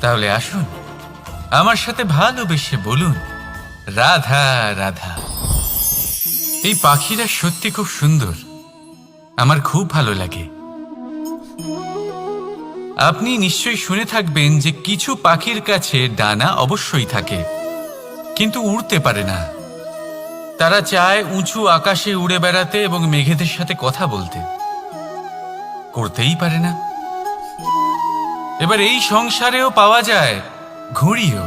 তাহলে আসুন। আমার সাথে ভালোবেসে বলুন, রাধা রাধা। এই পাখিরা সত্যি খুব সুন্দর। আমার খুব ভালো লাগে। আপনি নিশ্চয়ই শুনে থাকবেন যে কিছু পাখির কাছে ডানা অবশ্যই থাকে, কিন্তু উড়তে পারে না। তারা চায় উঁচু আকাশে উড়ে বেড়াতে এবং মেঘেদের সাথে কথা বলতে। করতেই পারে না। এবার এই সংসারেও পাওয়া যায় ঘুড়িও।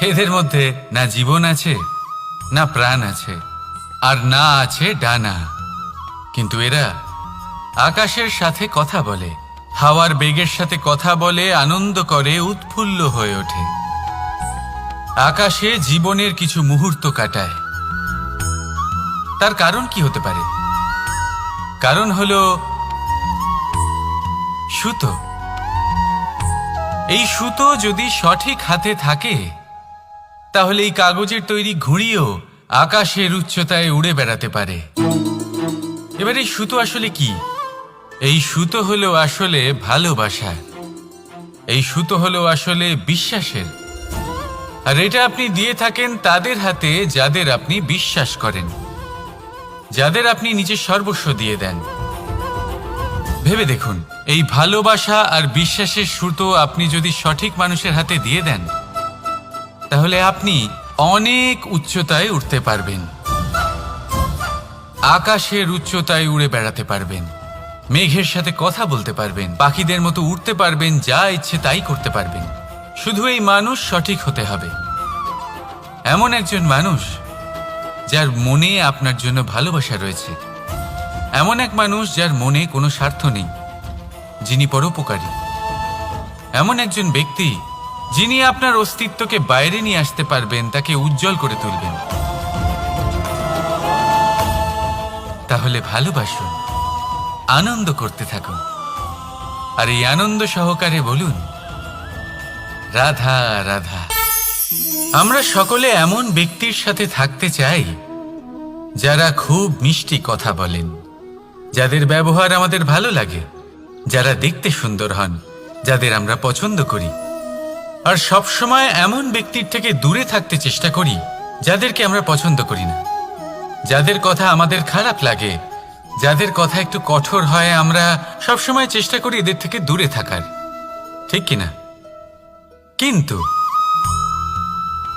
এদের মধ্যে না জীবন আছে, না প্রাণ আছে, আর না আছে ডানা। কিন্তু এরা আকাশের সাথে কথা বলে, হাওয়ার বেগের সাথে কথা বলে, আনন্দ করে, উৎফুল্ল হয়ে ওঠে। আকাশে জীবনের কিছু মুহূর্ত কাটায়। তার কারণ কি হতে পারে? কারণ হলো সুতো। এই সুতো যদি সঠিক হাতে থাকে, তাহলে এই কাগজের তৈরি ঘুড়িও আকাশের উচ্চতায় উড়ে বেড়াতে পারে। এবার এই সুতো আসলে কি? এই সুতো হলো আসলে ভালোবাসা। এই সুতো হলো আসলে বিশ্বাসের। আর এটা আপনি দিয়ে থাকেন তাদের হাতে যাদের আপনি বিশ্বাস করেন। যাদের আপনি নিজের সর্বস্ব দিয়ে দেন। ভেবে দেখুন, এই ভালোবাসা আর বিশ্বাসের সুতো আপনি যদি সঠিক মানুষের হাতে দিয়ে দেন, তাহলে আপনি অনেক উচ্চতায় উঠতে পারবেন। আকাশের উচ্চতায় উড়ে বেড়াতে পারবেন। মেঘের সাথে কথা বলতে পারবেন। পাখিদের মতো উঠতে পারবেন, যা ইচ্ছে তাই করতে পারবেন। শুধু এই মানুষ সঠিক হতে হবে। এমন একজন মানুষ, যার মনে আপনার জন্য ভালোবাসা রয়েছে। এমন এক মানুষ যার মনে কোনো স্বার্থ নেই, যিনি পরোপকারী। এমন একজন ব্যক্তি, যিনি আপনার অস্তিত্বকে বাইরে নিয়ে আসতে পারবেন, তাকে উজ্জ্বল করে তুলবেন। তাহলে ভালোবাসুন, আনন্দ করতে থাকুন। আর এই আনন্দ সহকারে বলুন, রাধা রাধা। আমরা সকলে এমন ব্যক্তির সাথে থাকতে চাই, যারা খুব মিষ্টি কথা বলেন। যাদের ব্যবহার আমাদের ভালো লাগে, যারা দেখতে সুন্দর হন, যাদের আমরা পছন্দ করি। আর সব সময় এমন ব্যক্তির থেকে দূরে থাকতে চেষ্টা করি, যাদেরকে আমরা পছন্দ করি না। যাদের কথা আমাদের খারাপ লাগে, যাদের কথা একটু কঠোর হয়, আমরা সব সময় চেষ্টা করি এদের থেকে দূরে থাকার। ঠিক কিনা? কিন্তু,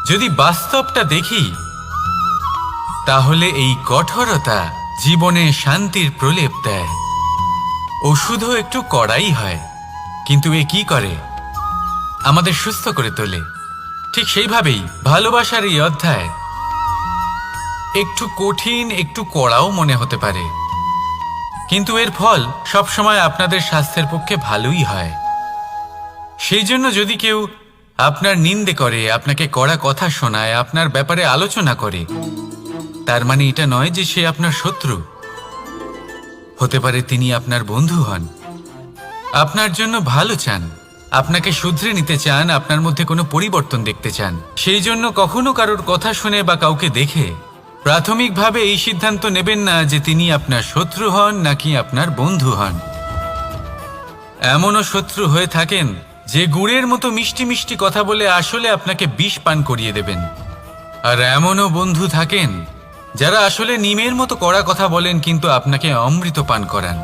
যদি বাস্তবটা দেখি, তাহলে এই কঠোরতা জীবনে শান্তির প্রলেপ দেয়। ওষুধও একটু কড়াই হয়, কিন্তু এ কি করে? আমাদের সুস্থ করে তোলে। ঠিক সেইভাবেই ভালোবাসার এই অধ্যায়। একটু কঠিন, একটু কড়াও মনে হতে পারে। কিন্তু এর ফল সবসময় আপনাদের স্বাস্থ্যের পক্ষে ভালোই হয়। সেই জন্য যদি কেউ আপনার নিন্দে করে, আপনাকে কড়া কথা শোনায়, আপনার ব্যাপারে আলোচনা করে তার মানে এটা নয় যে সে আপনার শত্রু। হতে পারে তিনি আপনার বন্ধু হন। আপনার জন্য ভালো চান। আপনাকে শুধরে নিতে চান, আপনার মধ্যে কোনো পরিবর্তন দেখতে চান। সেই জন্য কখনো কারোর কথা শুনে বা কাউকে দেখে প্রাথমিকভাবে এই সিদ্ধান্ত নেবেন না যে তিনি আপনার শত্রু হন নাকি আপনার বন্ধু হন। এমনও শত্রু হয়ে থাকেন যে গুড়ের মতো মিষ্টি মিষ্টি কথা বলে আসলে আপনাকে বিষ পান করিয়ে দেবেন। আর এমনও বন্ধু থাকেন যারা আসলে নিমের মতো কড়া কথা বলেন কিন্তু আপনাকে অমৃত পান করান।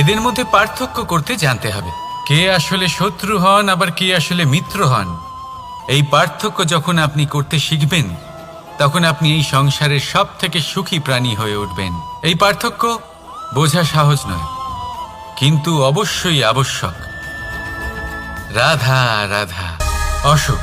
এদের মধ্যে পার্থক্য করতে জানতে হবে। কে আসলে শত্রু হন, আবার কে আসলে মিত্র হন? এই পার্থক্য যখন আপনি করতে শিখবেন, তখন আপনি এই সংসারের সব থেকে সুখী প্রাণী হয়ে উঠবেন। এই পার্থক্য বোঝা সহজ নয়, কিন্তু অবশ্যই আবশ্যক। রাধা রাধা অসুখ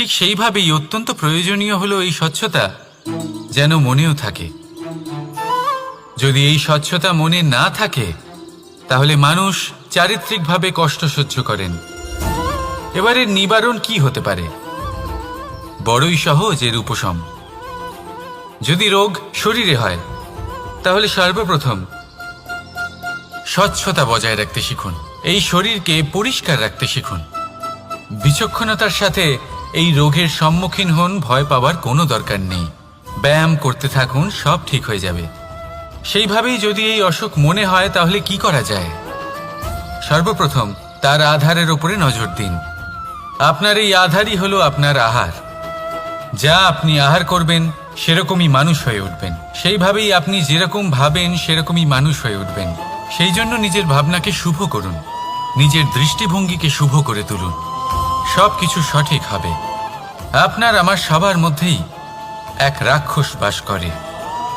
ঠিক সেইভাবেই অত্যন্ত প্রয়োজনীয় হলো এই স্বচ্ছতা যেন মনেও থাকে। যদি এই স্বচ্ছতা মনে না থাকে, তাহলে মানুষ চারিত্রিকভাবে কষ্ট সহ্য করেন। এবারে নিবারণ কি হতে পারে? বড়ই সহজ এর উপশম। যদি রোগ শরীরে হয়, তাহলে সর্বপ্রথম স্বচ্ছতা বজায় রাখতে শিখুন। এই শরীরকে পরিষ্কার রাখতে শিখুন। বিচক্ষণতার সাথে এই রোগের সম্মুখীন হন, ভয় পাওয়ার কোনো দরকার নেই। ব্যায়াম করতে থাকুন, সব ঠিক হয়ে যাবে। সেইভাবেই যদি এই অসুখ মনে হয়, তাহলে কি করা যায়? সর্বপ্রথম, তার আধারের ওপরে নজর দিন। আপনার এই আধারই হলো আপনার আহার। যা আপনি আহার করবেন, সেরকমই মানুষ হয়ে উঠবেন। সেইভাবেই আপনি যেরকম ভাবেন, সেরকমই মানুষ হয়ে উঠবেন। সেই জন্য নিজের ভাবনাকে শুভ করুন। নিজের দৃষ্টিভঙ্গিকে শুভ করে তুলুন। সব কিছু সঠিক হবে। আপনার আমার সবার মধ্যেই এক রাক্ষস বাস করে।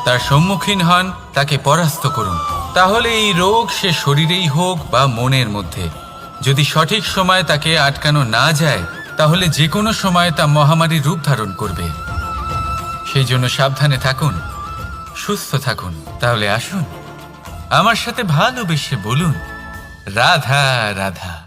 তার সম্মুখীন হন, তাকে পরাস্ত করুন। তাহলে এই রোগ সে শরীরেই হোক বা মনের মধ্যে। যদি সঠিক সময় তাকে আটকানো না যায়, তাহলে যে কোনো সময় তা মহামারী রূপ ধারণ করবে। সেই জন্য সাবধানে থাকুন, সুস্থ থাকুন। তাহলে আসুন, আমার সাথে ভালোবেসে বলুন, রাধা রাধা।